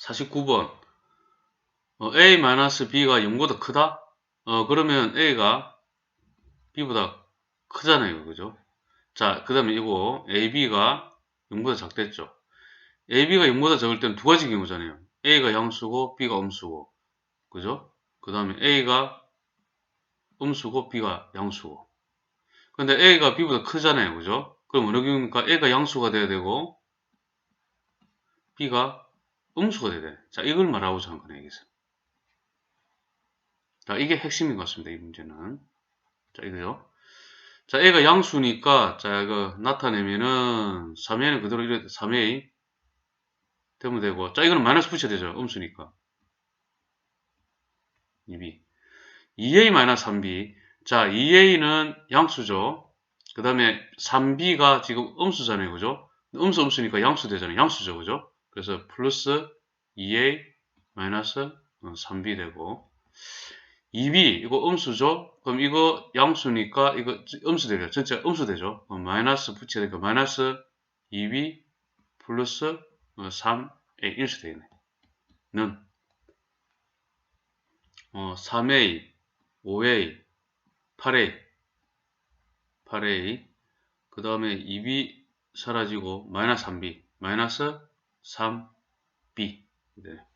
49번 어, A-B가 0보다 크다? 어, 그러면 A가 B보다 크잖아요. 그죠? 자, 그 다음에 이거 AB가 0보다 작댔죠. AB가 0보다 적을 때는 두 가지 경우잖아요. A가 양수고 B가 음수고. 그죠? 그 다음에 A가 음수고 B가 양수고. 근데 A가 B보다 크잖아요. 그죠? 그럼 어느 경우입니까? A가 양수가 돼야 되고 B가 음수가 돼야 돼. 자, 이걸 말하고자 하는 거네, 여기서. 자, 이게 핵심인 것 같습니다. 이 문제는. 자, 이거요. 자, A가 양수니까, 자, 이거 나타내면은, 3A는 그대로 이래, 3A 되면 되고, 자, 이거는 마이너스 붙여야 되죠. 음수니까. 2B. 2A 마이너스 3B. 자, 2A는 양수죠. 그 다음에 3B가 지금 음수잖아요. 그죠? 음수 음수니까 양수 되잖아요. 양수죠. 그죠? 그래서 플러스 2A 마이너스 3B 되고 2B 이거 음수죠. 그럼 이거 양수니까 이거 음수 되죠. 전체 음수 되죠. 마이너스 붙여야 되니까 마이너스 2B 플러스 3A 일수 되겠네. 는 어, 3A, 5A, 8A, 8A 그 다음에 2B 사라지고 마이너스 3B 마이너스 3B 네.